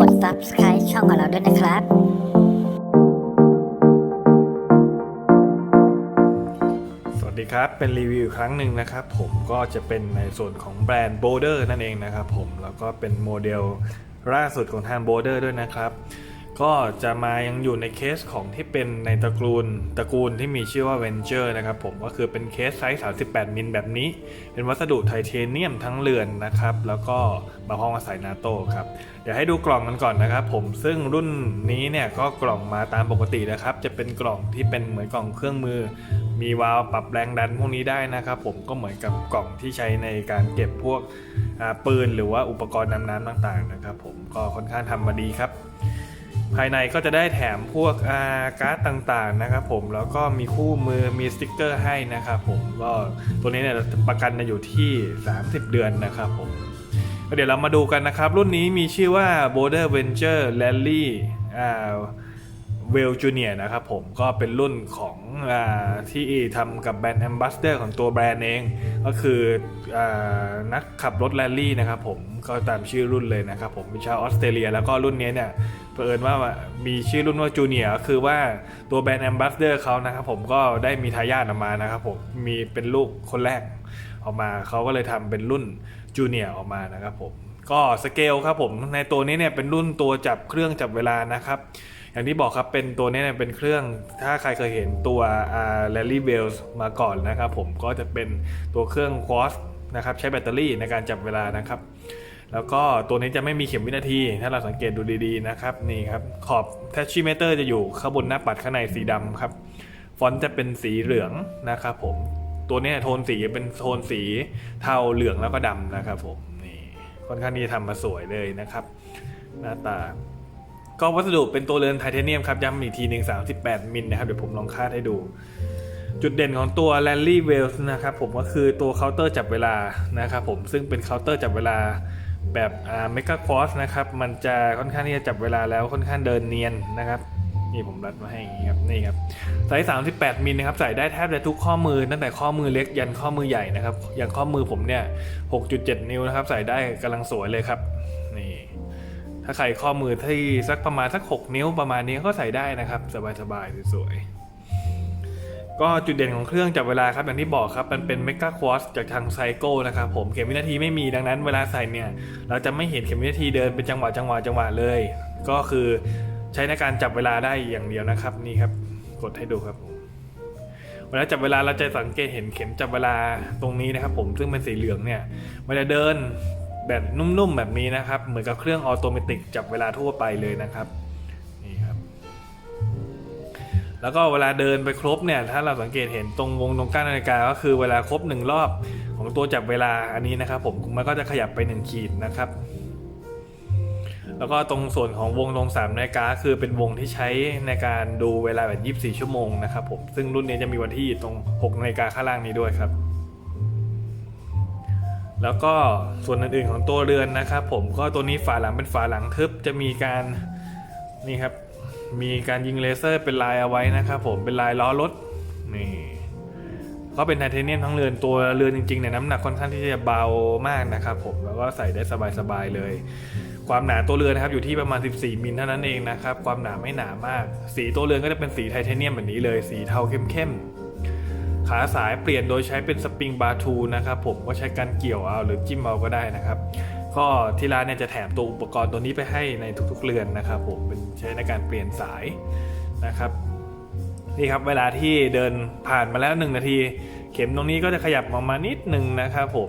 กด subscribe ช่องของเราด้วยนะครับ สวัสดีครับ เป็นรีวิวครั้งหนึ่งนะครับ ผมก็จะเป็นในส่วนของแบรนด์ Border นั่นเองนะครับผม แล้วก็เป็นโมเดลล่าสุดของทาง Border ด้วยนะครับ ก็จะมายังอยู่ในเคสของที่เป็นในตระกูลตระกูลที่มีชื่อว่า Venture นะครับผมก็คือเป็นเคสไซส์ 38 มิลแบบนี้ เป็นวัสดุไทเทเนียมทั้งเรือนนะครับ แล้วก็มาพร้อมกับสายนาโต้ครับ เดี๋ยวให้ดูกล่องกันก่อนนะครับผมซึ่งรุ่นนี้เนี่ยก็กล่องมาตามปกตินะครับ จะเป็นกล่องที่เป็นเหมือนกล่องเครื่องมือ มีวาล์วปรับแรงดันพวกนี้ได้นะครับ ผมก็เหมือนกับกล่องที่ใช้ในการเก็บพวกปืนหรือว่าอุปกรณ์ดำน้ำต่างๆนะครับ ผมก็ค่อนข้างทำมาดีครับ ภายในก็จะได้แถมพวกอาการ์ดต่างๆนะครับผมแล้วก็มีคู่มือมีสติกเกอร์ให้นะครับผมก็ตัวนี้เนี่ยประกันจะอยู่ที่ 30 เดือนนะครับผมเดี๋ยวเรามาดูกันนะครับ รุ่นนี้มีชื่อว่า Border Venture Rally อ่าเวลจูเนียนะครับผมก็เป็นรุ่นของอที่ทำกับแบรนด์แอมบ s สเดอร์ของตัวแบรนด์เอง ก็คืออนักขับรถแรลลี่นะครับผมก็ตามชื่อรุ่นเลยนะครับผมเป็นชาวออสเตรเลีย แล้วก็รุ่นนี้เนี่ย เอิญว่ามีชื่อรุ่นว่าจูเนียก็คือว่าตัวแบรนด์แอมบ s สเดอร์เขานะครับผมก็ได้มีทายาทออกมานะครับผมมีเป็นลูกคนแรกออกมาเขาก็เลยทำเป็นรุ่นจูเนียออกมานะครับผมก็สเกลครับผมในตัวนี้เนี่ยเป็นรุ่นตัวจับเครื่องจับเวลานะครับอย่างที่บอกครับเป็นตัวนี้เนี่ยเป็นเครื่องถ้าใครเคยเห็นตัวอ่า Rally w e l l s มาก่อนนะครับผมก็จะเป็นตัวเครื่อง Quartz นะครับใช้แบตเตอรี่ในการจับเวลานะครับ แล้วก็ตัวนี้จะไม่มีเข็มวินาที ถ้าเราสังเกตดูดีๆนะครับนี่ครับขอบ t a c h i m e t e r จะอยู่ข้างบนหน้าปัดข้างในสีดำครับฟอนต์จะเป็นสีเหลืองนะครับผมตัวนี้โทนสีเป็นโทนสีเทาเหลืองแล้วก็ดำนะครับผมนี่ค่อนข้างที่จะทำมาสวยเลยนะครับ หน้าตาก็วัสดุเป็นตัวเรือนไทเทเนียมครับย้ำอีกทีหนึ่ง38 มิลนะครับเดี๋ยวผมลองคาดให้ดู จุดเด่นของตัว Rally w e l l s นะครับผมก็คือตัวเคาน์เตอร์จับเวลานะครับผมซึ่งเป็นเคาน์เตอร์จับเวลา แบบเมกะคอสนะครับ มันจะค่อนข้างที่จะจับเวลาแล้วค่อนข้างเดินเนียนนะครับนี่ผมรัดมาให้อย่างนี้ครับนี่ครับไซส์38มิลนะครับใส่ได้แทบจะทุกข้อมือตั้งแต่ข้อมือเล็กยันข้อมือใหญ่นะครับอย่างข้อมือผมเนี่ย6.7 นิ้วนะครับ ใส่ได้กำลังสวยเลยครับนี่ถ้าใครข้อมือที่สักประมาณสัก 6 นิ้วประมาณนี้ก็ใส่ได้นะครับ สบายๆสวยๆ ก็จุดเด่นของเครื่องจับเวลาครับ อย่างที่บอกครับ มันเป็นเมก a ควอสจากทางไซโก้นะครับผมเข็มวินาทีไม่มีดังนั้นเวลาใส่เนี่ย เราจะไม่เห็นเข็มวินาทีเดินเป็นจังหวะจังหวะจังหวะเลย ก็คือใช้ในการจับเวลาได้อย่างเดียวนะครับนี่ครับ กดให้ดูครับผมเวลาจับเวลาเราจะสังเกตเห็นเข็มจับเวลาตรงนี้นะครับ ผมซึ่งเป็นสีเหลืองเนี่ยมันจะเดินแบบนุ่มๆแบบนี้นะครับ เหมือนกับเครื่องออโตเมติกจับเวลาทั่วไปเลยนะครับ แล้วก็เวลาเดินไปครบเนี่ยถ้าเราสังเกตเห็นตรงวงตรงก้านนาฬิกาก็คือเวลาครบหนึ่งรอบของตัวจับเวลาอันนี้นะครับผมมันก็จะขยับไปหนึ่งขีดนะครับ แล้วก็ตรงส่วนของวงตรงสามนาฬิกาคือเป็นวงที่ใช้ในการดูเวลาแบบ24 ชั่วโมงนะครับผมซึ่งรุ่นนี้จะมีวันที่ตรง6นาฬิกาข้างล่างนี้ด้วยครับแล้วก็ส่วนอื่นๆของตัวเรือนนะครับผมก็ตัวนี้ฝาหลังเป็นฝาหลังทึบจะมีการนี่ครับ มีการยิงเลเซอร์เป็นลายเอาไว้นะครับผมเป็นลายล้อรถนี่ก็เป็นไทเทเนียมทั้งเรือนตัวเรือนจริงๆเนี่ยน้ำหนักค่อนข้างที่จะเบามากนะครับผมแล้วก็ใส่ได้สบายๆเลย ความหนาตัวเรือนนะครับอยู่ที่ประมาณ 14 มิลเท่านั้นเองนะครับความหนาไม่หนามาก สีตัวเรือนก็จะเป็นสีไทเทเนียมแบบนี้เลย สีเทาเข้มๆขาสายเปลี่ยนโดยใช้เป็นสปริงบาทูนะครับผมก็ใช้การเกี่ยวเอาหรือจิ้มเอาก็ได้นะครับ ก็ที่ร้านเนี่ยจะแถมตัวอุปกรณ์ตัวนี้ไปให้ในทุกๆเรือนนะครับผมเป็นใช้ในการเปลี่ยนสายนะครับนี่ครับเวลาที่เดินผ่านมาแล้ว 1 นาที เข็มตรงนี้ก็จะขยับออกมานิดหนึ่งนะครับผม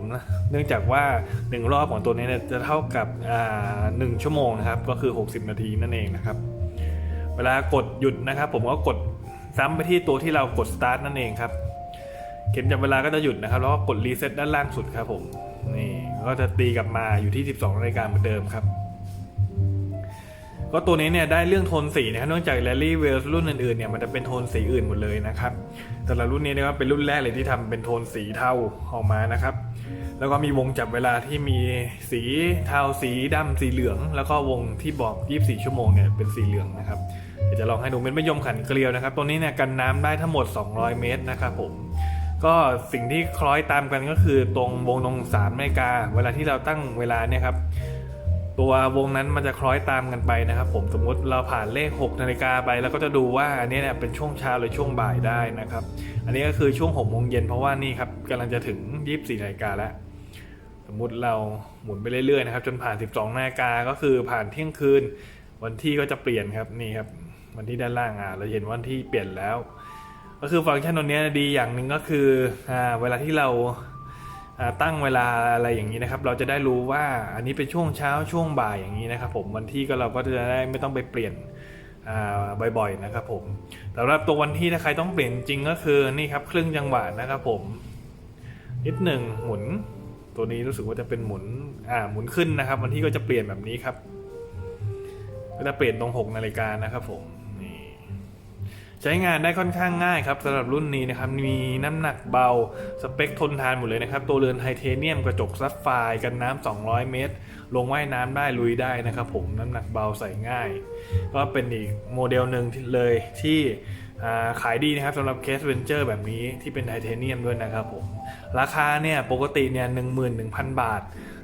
เนื่องจากว่า 1 รอบของตัวนี้เนี่ยจะเท่ากับหนึ่งชั่วโมงนะครับก็คือ 60 นาทีนั่นเองนะครับ เวลากดหยุดนะครับ ผมก็กดซ้ำไปที่ตัวที่เรากด start นั่นเองครับ เข็มจับเวลาก็จะหยุดนะครับ แล้วก็กดรีเซ็ตด้านล่างสุดครับผมนี่ ก็จะตีกลับมาอยู่ที่ 12นาฬิกาเหมือนเดิมครับ ก็ตัวนี้เนี่ยได้เรื่องโทนสีนะครับเนื่องจาก Rally w e l l s รุ่นอื่นๆเนี่ยมันจะเป็นโทนสีอื่นหมดเลยนะครับแต่ละรุ่นนี้เนี่ยก็เป็นรุ่นแรกเลยที่ทำเป็นโทนสีเทาออกมานะครับ แล้วก็มีวงจับเวลาที่มีสีเทาสีดำสีเหลือง แล้วก็วงที่บอก 24 ชั่วโมงเนี่ยเป็นสีเหลืองนะครับเดี๋ยวจะลองให้ดูเป็นมะยมขันเกลียวนะครับ ตัวนี้เนี่ยกันน้ำได้ทั้งหมด 200 เมตรนะครับผม ก็สิ่งที่คล้อยตามกันก็คือตรงวงตรงสามนาฬิกา เวลาที่เราตั้งเวลาเนี่ยครับ ตัววงนั้นมันจะคล้อยตามกันไปนะครับ ผมสมมติเราผ่านเลข6นาฬิกาไปแล้วก็จะดูว่าอันนี้เนี่ยเป็นช่วงเช้าหรือช่วงบ่ายได้นะครับ อันนี้ก็คือช่วง6โมงเย็นเพราะว่านี่ครับกำลังจะถึง 24นาฬิกาแล้วสมมุติเราหมุนไปเรื่อยๆนะครับจนผ่าน 12นาฬิกาก็คือผ่านเที่ยงคืนวันที่ก็จะเปลี่ยนครับนี่ครับวันที่ด้านล่างอะเราเห็นวันที่เปลี่ยนแล้ว ก็คือฟังก์ชันตัวนี้ดีอย่างหนึ่งก็คืออเวลาที่เราตั้งเวลาอะไรอย่างนี้นะครับ เราจะได้รู้ว่าอันนี้เป็นช่วงเช้าช่วงบ่ายอย่างนี้นะครับ ผมวันที่ก็เราก็จะได้ไม่ต้องไปเปลี่ยนบ่อยๆนะครับผมสำหรับตัววันที่ถ้าใครต้องเปลี่ยนจริงก็คือนี่ครับครึ่งจังหวะนะครับผมนิดหนึ่งหมุน ตัวนี้รู้สึกว่าจะเป็นหมุนอ่าหมุนขึ้นนะครับ วันที่ก็จะเปลี่ยนแบบนี้ครับก็จะเปลี่ยนตรง6นาฬิกานะครับผม ใช้งานได้ค่อนข้างง่ายครับสำหรับรุ่นนี้นะครับมีน้ำหนักเบาสเปคทนทานหมดเลยนะครับ ตัวเรือนไทเทเนียมกระจกซับไฟกันน้ำ200 เมตร ลงว่ายน้ำได้ลุยได้นะครับ ผมน้ำหนักเบาใส่ง่าย ก็เป็นอีกโมเดลหนึ่งเลยที่ขายดีนะครับสำหรับเคสเวนเจอร์แบบนี้ที่เป็นไทเทเนียมด้วยนะครับผมราคาเนี่ยปกติเนี่ย11,000บาท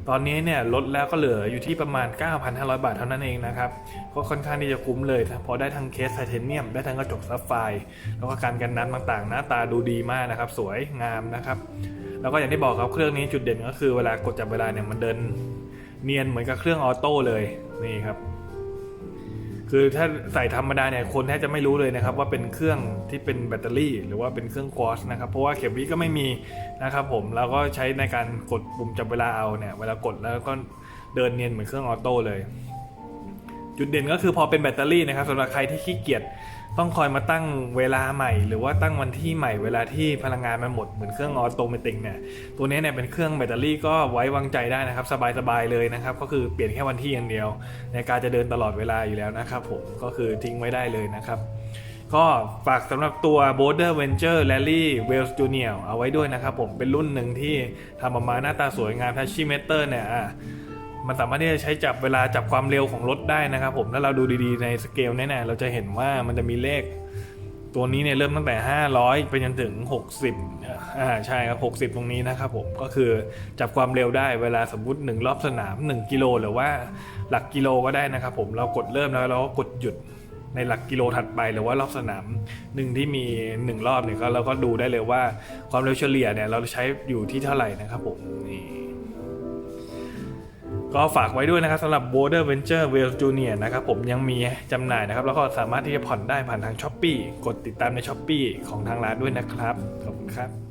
ตอนนี้เนี่ยลดแล้วก็เหลืออยู่ที่ประมาณ 9,500 บาทเท่านั้นเองนะครับ ก็ค่อนข้างที่จะคุ้มเลย พอได้ทั้งเคสไทเทเนียม ได้ทั้งกระจกซับไฟร์แล้วก็การกันน้ำต่างๆ หน้าตาดูดีมากนะครับ สวยงามนะครับ แล้วก็อย่างที่บอกครับเครื่องนี้จุดเด่นก็คือเวลากดจับเวลาเนี่ยมันเดิน เนียนเหมือนกับเครื่องออโต้เลยนี่ครับ คือถ้าใส่ธรรมดาเนี่ยคนแทบจะไม่รู้เลยนะครับว่าเป็นเครื่องที่เป็นแบตเตอรี่ หรือว่าเป็นเครื่องควอชนะครับเพราะว่าเข็มวิก็ไม่มีนะครับผมแล้วก็ใช้ในการกดปุ่มจับเวลาเอาเนี่ยเวลากดแล้วก็เดินเนียนเหมือนเครื่องออโต้เลย จุดเด่นก็คือพอเป็นแบตเตอรี่นะครับสำหรับใครที่ขี้เกียจ ต้องคอยมาตั้งเวลาใหม่ หรือว่าตั้งวันที่ใหม่เวลาที่พลังงานมันหมดเหมือนเครื่องออโตเมติกเนี่ยตัวนี้เนี่ยเป็นเครื่องแบตเตอรี่ก็ไว้วางใจได้นะครับ สบายๆเลยนะครับ ก็คือเปลี่ยนแค่วันที่อย่างเดียว ในการจะเดินตลอดเวลาอยู่แล้วนะครับผมก็คือทิ้งไว้ได้เลยนะครับก็ฝากสำหรับตัว Border Venture Rally Wales Junior เอาไว้ด้วยนะครับผมเป็นรุ่นหนึ่งที่ทำออกมาหน้าตาสวยงามทัชชี่เมเตอร์เนี่ยอะ มันสามารถที่จะใช้จับเวลาจับความเร็วของรถได้นะครับ ผมถ้าเราดูดีๆในสเกลเนี่ยนะเราจะเห็นว่ามันจะมีเลข ตัวนี้เนี่ยเริ่มตั้งแต่ 500 ไปจนถึง 60อ่าใช่ครับ 60 ตรงนี้นะครับผมก็คือจับความเร็วได้เวลาสมมติ 1 รอบสนาม 1 กิโลหรือว่าหลักกิโลก็ได้นะครับ ผมเรากดเริ่มแล้วเราก็กดหยุดในหลักกิโลถัดไปหรือว่ารอบสนามหนึ่งที่มี 1 รอบเนี่ยก็เราก็ดูได้เลยว่าความเร็วเฉลี่ยเนี่ยเราใช้อยู่ที่เท่าไหร่นะครับผมนี่ ก็ฝากไว้ด้วยนะครับสำหรับ Border Venture w a l e Junior นะครับผมยังมีจำหน่ายนะครับ แล้วก็สามารถที่จะผ่อนได้ผ่านทาง s h อ p e e กดติดตามใน s h อ p e e ของทางร้านด้วยนะครับ ขอบคุณครับ